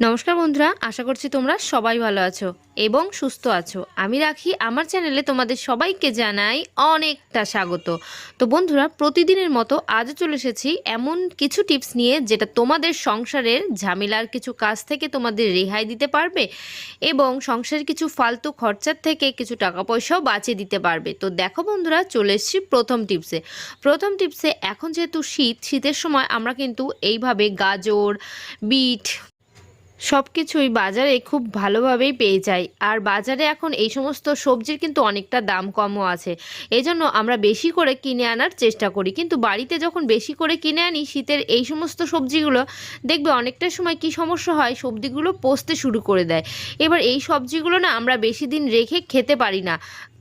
নমস্কার বন্ধুরা, আশা করছি তোমরা সবাই ভালো আছো এবং সুস্থ আছো। আমি রাখি, আমার চ্যানেলে তোমাদের সবাইকে জানাই অনেকটা স্বাগত। তো বন্ধুরা, প্রতিদিনের মতো আজও চলে এসেছি এমন কিছু টিপস নিয়ে যেটা তোমাদের সংসারের ঝামেলার কিছু কাজ থেকে তোমাদের রেহাই দিতে পারবে এবং সংসারের কিছু ফালতু খরচার থেকে কিছু টাকা পয়সাও বাঁচিয়ে দিতে পারবে। তো দেখো বন্ধুরা, চলে এসেছি প্রথম টিপসে। প্রথম টিপসে, এখন যেহেতু শীত, শীতের সময় আমরা কিন্তু এইভাবে গাজর, বিট সব কিছুই বাজারে খুব ভালোভাবেই পেয়ে যাই। আর বাজারে এখন এই সমস্ত সবজির কিন্তু অনেকটা দাম কমও আছে। এই জন্য আমরা বেশি করে কিনে আনার চেষ্টা করি। কিন্তু বাড়িতে যখন বেশি করে কিনে আনি, শীতের এই সমস্ত সবজিগুলো দেখবে অনেকটা সময় কি সমস্যা হয়, সবজিগুলো পচতে শুরু করে দেয়। এবার এই সবজিগুলো না আমরা বেশি দিন রেখে খেতে পারি না।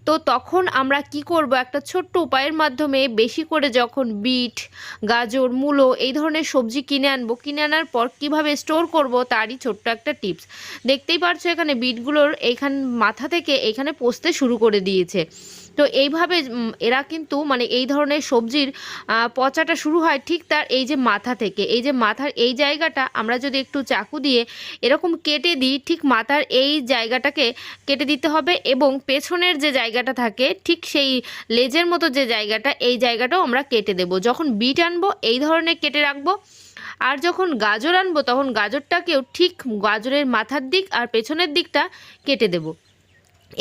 তো তখন আমরা কি করব? একটা ছোট্ট উপায়ের মাধ্যমে বেশি করে যখন বিট, গাজর, মূলো এই ধরনের সবজি কিনে আনব, কিনে আনার পর কীভাবে স্টোর করব তারই ছোট্ট একটা টিপস দেখতেই পারছ এখানে বিটগুলোর এইখান মাথা থেকে এখানে পোস্তে শুরু করে দিয়েছে। তো এইভাবে এরা কিন্তু মানে এই ধরনের সবজির পচাটা শুরু হয় ঠিক তার এই যে মাথা থেকে। এই যে মাথার এই জায়গাটা আমরা যদি একটু চাকু দিয়ে এরকম কেটে দিই, ঠিক মাথার এই জায়গাটাকে কেটে দিতে হবে এবং পেছনের যে জায়গাটা থাকে, ঠিক সেই লেজের মতো যে জায়গাটা, এই জায়গাটাও আমরা কেটে দেব। যখন বিট আনব, এই ধরনের কেটে রাখব। আর যখন গাজর আনব, তখন গাজরটাকেও ঠিক গাজরের মাথার দিক আর পেছনের দিকটা কেটে দেবো।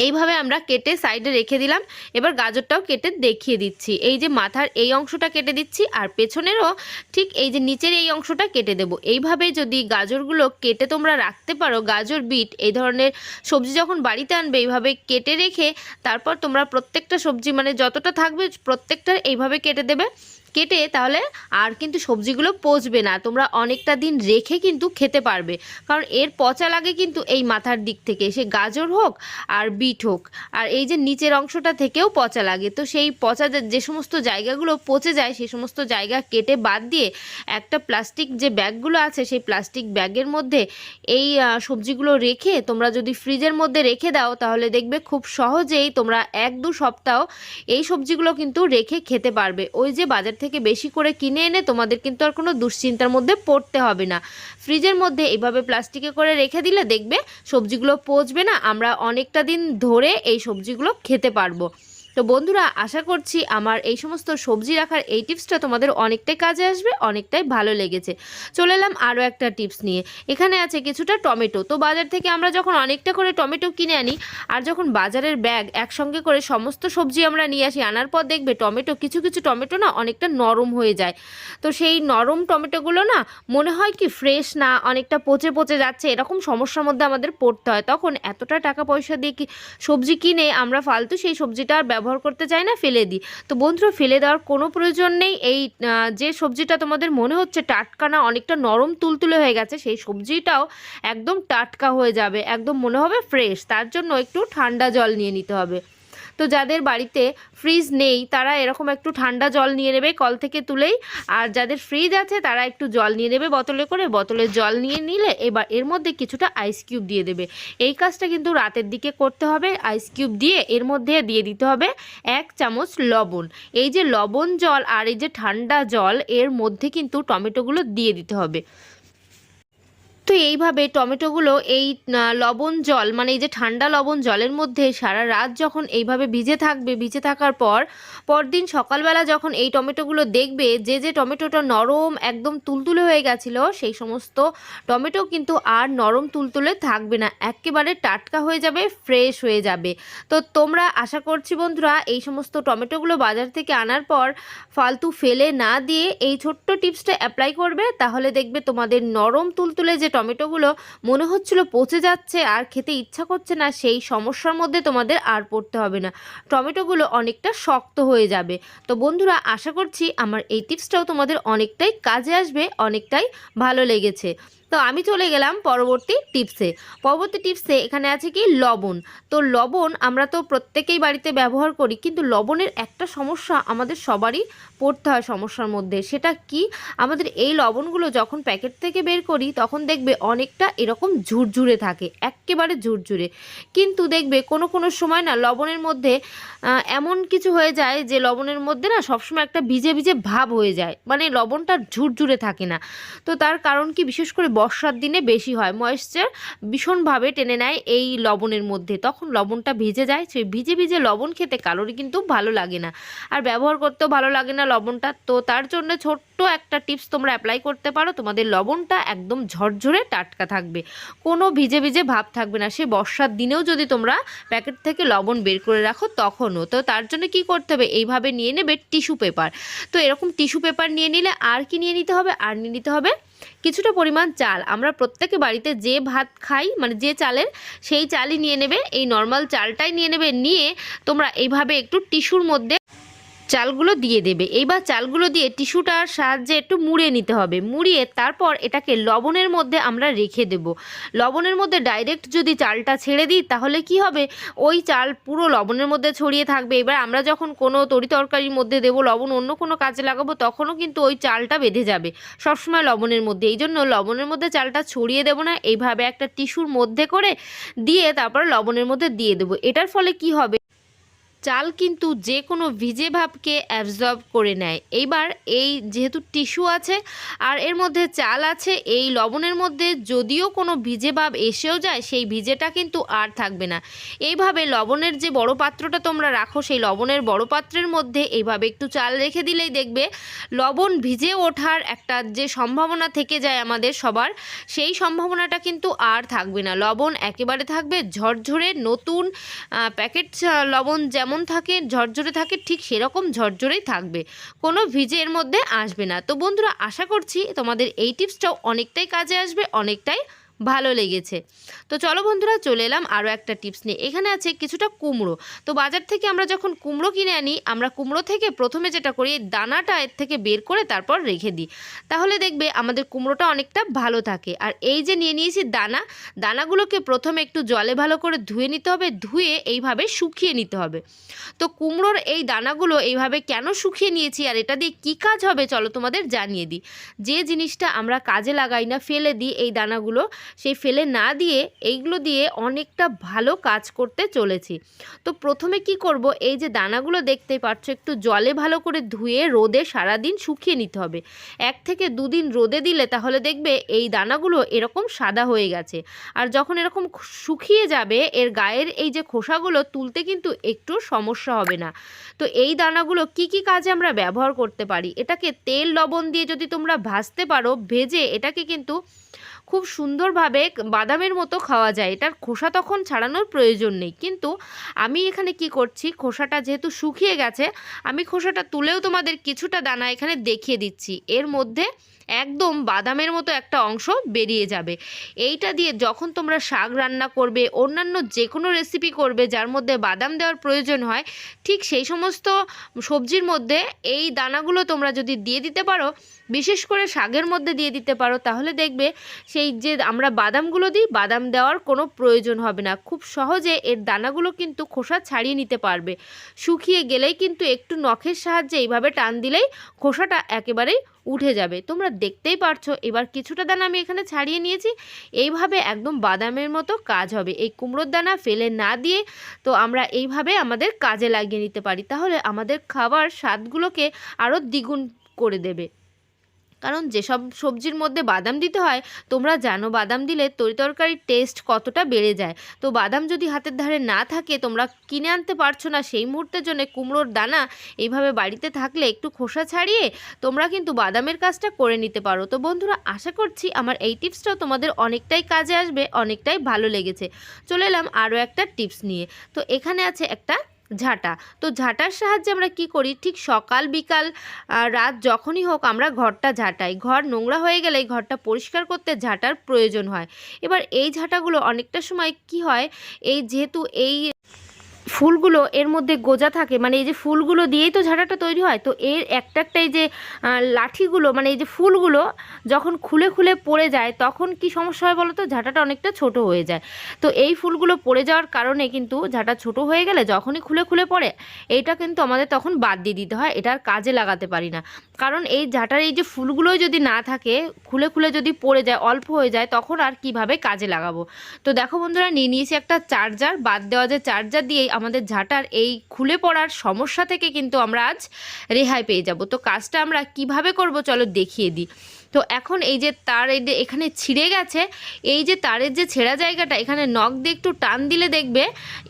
এইভাবে আমরা কেটে সাইডে রেখে দিলাম। এবার গাজরটাও কেটে দেখিয়ে দিচ্ছি। এই যে মাথার এই অংশটা কেটে দিচ্ছি আর পেছনেরও ঠিক এই যে নিচের এই অংশটা কেটে দেব। এইভাবে যদি গাজরগুলো কেটে তোমরা রাখতে পারো, গাজর, বিট, এই ধরনের সবজি যখন বাড়িতে আনবে, এইভাবে কেটে রেখে তারপর তোমরা প্রত্যেকটা সবজি মানে যতটা থাকবে প্রত্যেকটা এইভাবে কেটে দেবে। কেটে তাহলে আর কিন্তু সবজিগুলো পচবে না। তোমরা অনেকটা দিন রেখে কিন্তু খেতে পারবে। কারণ এর পচা লাগে কিন্তু এই মাথার দিক থেকে। সে গাজর হোক আর বিট হোক। আর এই যে নিচের অংশটা থেকেও পচা লাগে। তো সেই পচা যে- সমস্ত জায়গাগুলো পচে যায় সেই সমস্ত জায়গা কেটে বাদ দিয়ে একটা প্লাস্টিক যে ব্যাগগুলো আছে, সেই প্লাস্টিক ব্যাগের মধ্যে এই সবজিগুলো রেখে তোমরা যদি ফ্রিজের মধ্যে রেখে দাও, তাহলে দেখবে খুব সহজেই তোমরা এক দু সপ্তাহ এই সবজিগুলো কিন্তু রেখে খেতে পারবে। ওই যে বাজার থেকে বেশি করে কিনে এনে তোমাদের কিন্তু আর কোনো দুশ্চিন্তার মধ্যে পড়তে হবে না। ফ্রিজের মধ্যে এভাবে প্লাস্টিকে করে রেখে দিলে দেখবে সবজিগুলো পচবে না, আমরা অনেকটা দিন ধরে এই সবজিগুলো খেতে পারব। তো বন্ধুরা, আশা করছি আমার এই সমস্ত সবজি রাখার এই টিপসটা তোমাদের অনেকটাই কাজে আসবে, অনেকটাই ভালো লেগেছে। চলে এলাম আরও একটা টিপস নিয়ে। এখানে আছে কিছুটা টমেটো। তো বাজার থেকে আমরা যখন অনেকটা করে টমেটো কিনে আনি আর যখন বাজারের ব্যাগ একসঙ্গে করে সমস্ত সবজি আমরা নিয়ে আসি, আনার পর দেখবে টমেটো, কিছু কিছু টমেটো না অনেকটা নরম হয়ে যায়। তো সেই নরম টমেটোগুলো না মনে হয় কি ফ্রেশ না, অনেকটা পচে পচে যাচ্ছে, এরকম সমস্যার মধ্যে আমাদের পড়তে হয়। তখন এতটা টাকা পয়সা দিয়ে কি সবজি কিনে আমরা ফালতু সেই সবজিটা আর ব্যবহার করতে চাই না, ফেলে দিই। তো বন্ধুরা, ফেলে দেওয়ার কোনো প্রয়োজন নেই। এই যে সবজিটা তোমাদের মনে হচ্ছে টাটকা না, অনেকটা নরম তুলতুলে হয়ে গেছে, সেই সবজিটাও একদম টাটকা হয়ে যাবে, একদম মনে হবে ফ্রেশ তার জন্য একটু ঠান্ডা জল নিয়ে নিতে হবে। তো যাদের বাড়িতে ফ্রিজ নেই, তারা এরকম একটু ঠান্ডা জল নিয়ে নেবে কল থেকে তুলেই। আর যাদের ফ্রিজ আছে, তারা একটু জল নিয়ে নেবে বোতলে করে। বোতলে জল নিয়ে নিলে এবার এর মধ্যে কিছুটা আইস কিউব দিয়ে দেবে। এই কাজটা কিন্তু রাতের দিকে করতে হবে। আইস কিউব দিয়ে এর মধ্যে দিয়ে দিতে হবে এক চামচ লবণ। এই যে লবণ জল আর এই যে ঠান্ডা জল, এর মধ্যে কিন্তু টমেটোগুলো দিয়ে দিতে হবে। তো এইভাবে টমেটোগুলো এই লবণ জল মানে এই যে ঠান্ডা লবণ জলের মধ্যে সারা রাত যখন এইভাবে ভিজে থাকবে, ভিজে থাকার পর, পরদিন সকালবেলা যখন এই টমেটোগুলো দেখবে, যে যে টমেটোটা নরম একদম তুলতুলে হয়ে গেছিল, সেই সমস্ত টমেটো কিন্তু আর নরম তুলতুলে থাকবে না। একেবারে টাটকা হয়ে যাবে, ফ্রেশ হয়ে যাবে। তো তোমরা, আশা করছি বন্ধুরা, এই সমস্ত টমেটোগুলো বাজার থেকে আনার পর ফালতু ফেলে না দিয়ে এই ছোট্ট টিপসটা অ্যাপ্লাই করবে। তাহলে দেখবে তোমাদের নরম তুলতুলে যে টমেটোগুলো মনে হচ্ছিল পচে যাচ্ছে আর খেতে ইচ্ছা করছে না, সেই সমস্যার মধ্যে তোমাদের আর পড়তে হবে না। টমেটোগুলো অনেকটা শক্ত হয়ে যাবে। তো বন্ধুরা, আশা করছি আমার এই টিপসটাও তোমাদের অনেকটাই কাজে আসবে, অনেকটাই ভালো লেগেছে। তো আমি চলে গেলাম পরবর্তী টিপসে পরবর্তী টিপসে এখানে আছে কি? লবণ। তো লবণ আমরা তো প্রত্যেকেই বাড়িতে ব্যবহার করি, কিন্তু লবণের একটা সমস্যা আমাদের সবারই পড়তে হয় সমস্যার মধ্যে। সেটা কি? আমাদের এই লবণগুলো যখন প্যাকেট থেকে বের করি, তখন দেখবে অনেকটা এরকম ঝুরঝুরে থাকে, একেবারে ঝুরঝুরে। কিন্তু দেখবে কোনো কোনো সময় না লবণের মধ্যে এমন কিছু হয়ে যায় যে লবণের মধ্যে না সবসময় একটা ভিজে ভিজে ভাব হয়ে যায়। মানে লবণটা ঝুরঝুরে থাকে না। তো তার কারণ কি? বিশেষ করে বর্ষার দিনে বেশি হয়। ময়েশ্চার ভীষণভাবে টেনে নেয় এই লবণের মধ্যে। তখন লবণটা ভিজে যায়। সেই ভিজে ভিজে লবণ খেতে কালোরি কিন্তু ভালো লাগে না। আর ব্যবহার করতেও ভালো লাগে না লবণটা। তো তার জন্য ছোট্ট একটা টিপস তোমরা অ্যাপ্লাই করতে পারো। তোমাদের লবণটা একদম ঝরঝরে টাটকা থাকবে। কোনো ভিজে ভিজে ভাব থাকবে না। সে বর্ষার দিনেও যদি তোমরা প্যাকেট থেকে লবণ বের করে রাখো, তখনও। তো তার জন্য কি করতে হবে? এইভাবে নিয়ে নেবে টিস্যু পেপার। তো এরকম টিস্যু পেপার নিয়ে নিলে আর কি নিয়ে নিতে হবে? আর নিয়ে নিতে হবে কিছুটা পরিমাণ চাল। আমরা প্রত্যেকে বাড়িতে যে ভাত খাই মানে যে চালের, সেই চালই নিয়ে নেবে। এই নর্মাল চালটাই নিয়ে নেবে। নিয়ে তোমরা এইভাবে একটু টিস্যুর মধ্যে চালগুলো দিয়ে দেবে। এইবার চালগুলো দিয়ে টিস্যুটার সাহায্যে একটু মুড়িয়ে নিতে হবে। মুড়িয়ে তারপর এটাকে লবণের মধ্যে আমরা রেখে দেব। লবণের মধ্যে ডাইরেক্ট যদি চালটা ছেড়ে দিই, তাহলে কি হবে? ওই চাল পুরো লবণের মধ্যে ছড়িয়ে থাকবে। এবার আমরা যখন কোনো তরি তরকারির মধ্যে দেবো, লবণ অন্য কোনো কাজে লাগাবো, তখনও কিন্তু ওই চালটা বেঁধে যাবে। সবসময় লবণের মধ্যে। এই জন্য লবণের মধ্যে চালটা ছড়িয়ে দেবো না। এইভাবে একটা টিস্যুর মধ্যে করে দিয়ে তারপর লবণের মধ্যে দিয়ে দেবো। এটার ফলে কি হবে? চাল কিন্তু যে কোনো ভিজে ভাবকে অ্যাবজর্ব করে নেয়। এইবার এই যেহেতু টিস্যু আছে, আর এর মধ্যে চাল আছে, এই লবণের মধ্যে যদিও কোনো ভিজে ভাব এসেও যায়, সেই ভিজেটা কিন্তু আর থাকবে না। এইভাবে লবণের যে বড় পাত্রটা তোমরা রাখো, সেই লবণের বড় পাত্রের মধ্যে এইভাবে একটু চাল রেখে দিলেই দেখবে, লবণ ভিজে ওঠার একটা যে সম্ভাবনা থেকে যায় আমাদের সবার, সেই সম্ভাবনাটা কিন্তু আর থাকবে না। লবণ একেবারে থাকবে ঝরঝরে নতুন প্যাকেট লবণ যেমন থাকে, ঝরঝরে থাকে, ঠিক সেরকম ঝরঝরেই থাকবে। কোনো ভিজে এর মধ্যে আসবে না। তো বন্ধুরা, আশা করছি তোমাদের এই টিপসটাও অনেকটাই কাজে আসবে, অনেকটাই ভালো লেগেছে। তো চলো বন্ধুরা, চলে এলাম আরও একটা টিপস নিয়ে। এখানে আছে কিছুটা কুমড়ো। তো বাজার থেকে আমরা যখন কুমড়ো কিনে আনি, আমরা কুমড়ো থেকে প্রথমে যেটা করি, দানাটা এর থেকে বের করে তারপর রেখে দিই। তাহলে দেখবে আমাদের কুমড়োটা অনেকটা ভালো থাকে। আর এই যে নিয়ে নিয়েছি দানা, দানাগুলোকে প্রথমে একটু জলে ভালো করে ধুয়ে নিতে হবে। ধুয়ে এইভাবে শুকিয়ে নিতে হবে। তো কুমড়োর এই দানাগুলো এইভাবে কেন শুকিয়ে নিয়েছি আর এটা দিয়ে কী কাজ হবে, চলো তোমাদের জানিয়ে দিই। যে জিনিসটা আমরা কাজে লাগাই না, ফেলে দিই, এই দানাগুলো সেই ফেলে না দিয়ে এইগুলো দিয়ে অনেকটা ভালো কাজ করতে চলেছি। তো প্রথমে কি করব? এই যে দানাগুলো দেখতে পাচ্ছ, একটু জলে ভালো করে ধুয়ে রোদে সারাদিন শুকিয়ে নিতে হবে। এক থেকে দুদিন রোদে দিলে তাহলে দেখবে এই দানাগুলো এরকম সাদা হয়ে গেছে। আর যখন এরকম শুকিয়ে যাবে, এর গায়ের এই যে খোসাগুলো তুলতে কিন্তু একটু সমস্যা হবে না। তো এই দানাগুলো কি কি কাজে আমরা ব্যবহার করতে পারি? এটাকে তেল, লবণ দিয়ে যদি তোমরা ভাজতে পারো, ভেজে এটাকে কিন্তু খুব সুন্দরভাবে বাদামের মতো খাওয়া যায়। এটার খোসা তখন ছাড়ানোর প্রয়োজন নেই। কিন্তু আমি এখানে কি করছি, খোসাটা যেহেতু শুকিয়ে গেছে, আমি খোসাটা তুলেও তোমাদের কিছুটা দানা এখানে দেখিয়ে দিচ্ছি। এর মধ্যে একদম বাদামের মতো একটা অংশ বেরিয়ে যাবে। এইটা দিয়ে যখন তোমরা শাক রান্না করবে, অন্যান্য যে কোনো রেসিপি করবে, যার মধ্যে বাদাম দেওয়ার প্রয়োজন হয়, ঠিক সেই সমস্ত সবজির মধ্যে এই দানাগুলো তোমরা যদি দিয়ে দিতে পারো, বিশেষ করে শাকের মধ্যে দিয়ে দিতে পারো, তাহলে দেখবে সেই যে আমরা বাদামগুলো দিই, বাদাম দেওয়ার কোনো প্রয়োজন হবে না। খুব সহজে এর দানাগুলো কিন্তু খোসা ছাড়িয়ে নিতে পারবে। শুকিয়ে গেলেই কিন্তু একটু নখের সাহায্যে এইভাবে টান দিলেই খোসাটা একেবারেই উঠে যাবে। তোমরা দেখতেই পারছ, এবার কিছুটা দানা আমি এখানে ছাড়িয়ে নিয়েছি। এইভাবে একদম বাদামের মতো কাজ হবে। এই কুমড়োর দানা ফেলে না দিয়ে তো আমরা এইভাবে আমাদের কাজে লাগিয়ে নিতে পারি। তাহলে আমাদের খাবার স্বাদগুলোকে আরও দ্বিগুণ করে দেবে। কারণ যেসব সবজির মধ্যে বাদাম দিতে হয়, তোমরা জানো বাদাম দিলে তরিতরকারির টেস্ট কতটা বেড়ে যায়। তো বাদাম যদি হাতের ধারে না থাকে, তোমরা কিনে আনতে পারছ না সেই মুহূর্তের জন্য কুমড়োর দানা এইভাবে বাড়িতে থাকলে একটু খোসা ছাড়িয়ে তোমরা কিন্তু বাদামের কাজটা করে নিতে পারো। তো বন্ধুরা, আশা করছি আমার এই টিপসটাও তোমাদের অনেকটাই কাজে আসবে, অনেকটাই ভালো লেগেছে। চলে এলাম আরও একটা টিপস নিয়ে। তো এখানে আছে একটা ঝাঁটা। তো ঝাঁটার সাহায্যে আমরা কি করি? ঠিক সকাল, বিকাল রাত যখনই হোক আমরা ঘরটা ঝাঁটাই। ঘর নোংরা হয়ে গেলে ঘরটা পরিষ্কার করতে ঝাঁটার প্রয়োজন হয়। এবার এই ঝাঁটাগুলো অনেকটা সময় কি হয়? এই যেহেতু এই ফুলগুলো এর মধ্যে গোজা থাকে মানে এই যে ফুলগুলো দিয়েই তো ঝাঁটাটা তৈরি হয়, তো এর একটা একটা এই যে লাঠিগুলো মানে এই যে ফুলগুলো যখন খুলে খুলে পড়ে যায়, তখন কি সমস্যা হয় বলো তো ঝাঁটাটা অনেকটা ছোট হয়ে যায়। তো এই ফুলগুলো পড়ে যাওয়ার কারণে কিন্তু ঝাঁটা ছোট হয়ে গেলে যখনই খুলে খুলে পড়ে, এইটা কিন্তু আমাদের তখন বাদ দিয়ে দিতে হয় এটার কাজে লাগাতে পারি না। কারণ এই ঝাঁটার এই যে ফুলগুলোই যদি না থাকে, খুলে খুলে যদি পড়ে যায়, অল্প হয়ে যায়, তখন আর কীভাবে কাজে লাগাবো? তো দেখো বন্ধুরা, নিয়ে নিয়েছি একটা চার্জার, বাদ দেওয়া যে চার্জার দিয়েই আমাদের ঝাঁটার এই খুলে পড়ার সমস্যা থেকে কিন্তু আমরা আজ রেহাই পেয়ে যাব। তো কাজটা আমরা কীভাবে করব চলো দেখিয়ে দিই। তো এখন এই যে তার এখানে ছিঁড়ে গেছে, এই যে তারের যে ছেঁড়া জায়গাটা, এখানে নখ দিয়ে একটু টান দিলে দেখবে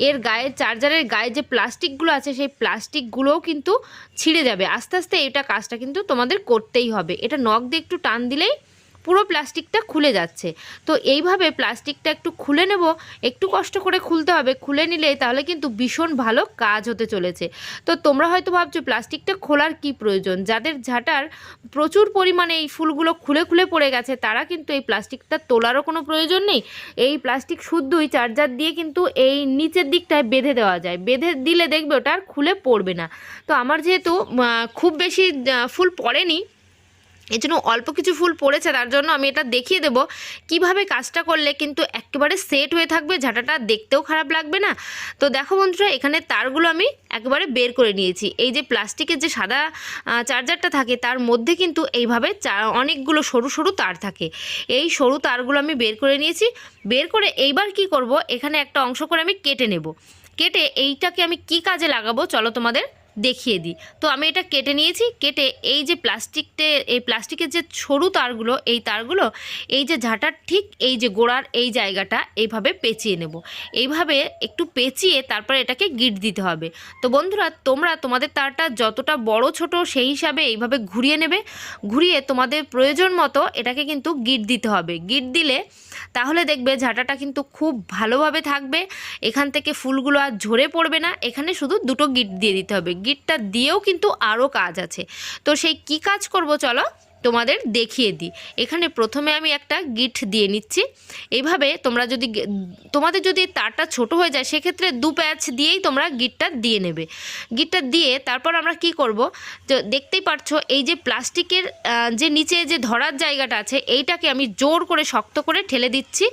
এর গায়ে, চার্জারের গায়ে যে প্লাস্টিকগুলো আছে, সেই প্লাস্টিকগুলোও কিন্তু ছিঁড়ে যাবে। আস্তে আস্তে এটা কাজটা কিন্তু তোমাদের করতেই হবে। এটা নখ দিয়ে একটু টান দিলেই পুরো প্লাস্টিকটা খুলে যাচ্ছে। তো এইভাবে প্লাস্টিকটা একটু খুলে নেব, একটু কষ্ট করে খুলতে হবে, খুলে নিলে তাহলে কিন্তু ভীষণ ভালো কাজ হতে চলেছে। তো তোমরা হয়তো ভাবছ, প্লাস্টিকটা খোলার কি প্রয়োজন? যাদের ঝাঁটার প্রচুর পরিমাণে এই ফুলগুলো খুলে খুলে পড়ে গেছে, তারা কিন্তু এই প্লাস্টিকটা তোলারও কোনো প্রয়োজন নেই। এই প্লাস্টিক শুদ্ধই চার্জার দিয়ে কিন্তু এই নিচের দিকটায় বেঁধে দেওয়া যায়। বেঁধে দিলে দেখবে ওটা আর খুলে পড়বে না। তো আমার যেহেতু খুব বেশি ফুল পড়েনি এই জন্য অল্প কিছু ফুল পড়েছে, তার জন্য আমি এটা দেখিয়ে দেব কীভাবে কাজটা করলে কিন্তু একেবারে সেট হয়ে থাকবে, ঝাঁটাটা দেখতেও খারাপ লাগবে না। তো দেখো বন্ধুরা, এখানে তারগুলো আমি একবারে বের করে নিয়েছি। এই যে প্লাস্টিকের যে সাদা চার্জারটা থাকে, তার মধ্যে কিন্তু এইভাবে অনেকগুলো সরু সরু তার থাকে। এই সরু তারগুলো আমি বের করে নিয়েছি। বের করে এইবার কি করব, এখানে একটা অংশ করে আমি কেটে নেব। কেটে এইটাকে আমি কি কাজে লাগাবো, চলো তোমাদের দেখিয়ে দিই। তো আমি এটা কেটে নিয়েছি, কেটে এই যে প্লাস্টিকতে এই প্লাস্টিকের যে সরু তারগুলো, এই তারগুলো, এই যে ঝাঁটার ঠিক এই যে গোড়ার এই জায়গাটা এইভাবে পেঁচিয়ে নেব। এইভাবে একটু পেঁচিয়ে তারপরে এটাকে গিট দিতে হবে। তো বন্ধুরা, তোমরা তোমাদের তারটা যতটা বড় ছোট সেই হিসাবে এইভাবে ঘুরিয়ে নেবে। ঘুরিয়ে তোমাদের প্রয়োজন মতো এটাকে কিন্তু গিট দিতে হবে। গিট দিলে তাহলে দেখবে ঝাঁটাটা কিন্তু খুব ভালোভাবে থাকবে। এখান থেকে ফুলগুলো আর ঝরে পড়বে না। এখানে শুধু দুটো গিট দিয়ে দিতে হবে। গিটটা দিয়েও কিন্তু আরও কাজ আছে। তো সেই কি কাজ করব চলো? তোমাদের দেখিয়ে দিই। এখানে প্রথমে আমি একটা গিট দিয়ে নিচ্ছি। এইভাবে তোমরা যদি তোমাদের যদি তারটা ছোট হয়ে যায়, সেক্ষেত্রে দু প্যাচ দিয়েই তোমরা গিটটা দিয়ে নেবে। গিটটা দিয়ে তারপর আমরা কি করব? তো দেখতেই পারছ, এই যে প্লাস্টিকের যে নিচে যে ধরার জায়গাটা আছে, এইটাকে আমি জোর করে শক্ত করে ঠেলে দিচ্ছি।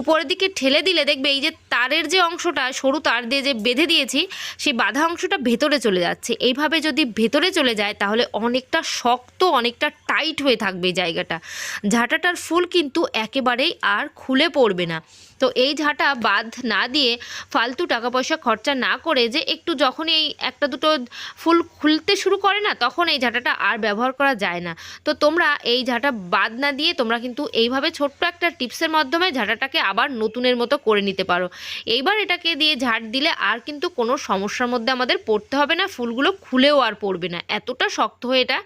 উপরের দিকে ঠেলে দিলে দেখবে এই যে তারের যে অংশটা, সরু তার দিয়ে যে বেঁধে দিয়েছি, সেই বাধা অংশটা ভেতরে চলে যাচ্ছে। এইভাবে যদি ভেতরে চলে যায়, তাহলে অনেকটা শক্ত, অনেকটা টাইট হয়ে থাকবে জায়গাটা। ঝাঁটাটার ফুল কিন্তু একেবারেই আর খুলে পড়বে না। তো এই ঝাঁটা বাদ না দিয়ে ফালতু টাকা পয়সা খরচা না করে যে একটু যখন এই একটা দুটো ফুল খুলতে শুরু করে না, তখন এই ঝাঁটাটা আর ব্যবহার করা যায় না। তো তোমরা এই ঝাঁটা বাদ না দিয়ে তোমরা কিন্তু এইভাবে ছোট্ট একটা টিপসের মাধ্যমে ঝাঁটাটাকে আবার নতুনের মতো করে নিতে পারো। এইবার এটাকে দিয়ে ঝাড় দিলে আর কিন্তু কোনো সমস্যার মধ্যে আমাদের পড়তে হবে না, ফুলগুলো খুলেও আর পড়বে না। এতটা শক্ত হয়ে এটা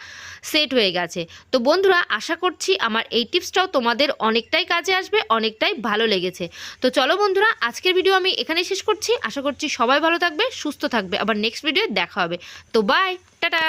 সেট হয়ে গেছে। তো বন্ধুরা, আশা করছি আমার এই টিপসটাও তোমাদের অনেকটাই কাজে আসবে, অনেকটাই ভালো লেগেছে। তো চলো বন্ধুরা, আজকের ভিডিও আমি এখানে শেষ করছি। আশা করছি সবাই ভালো থাকবে, সুস্থ থাকবে। আবার নেক্সট ভিডিও দেখা হবে। তো বাই টাটা!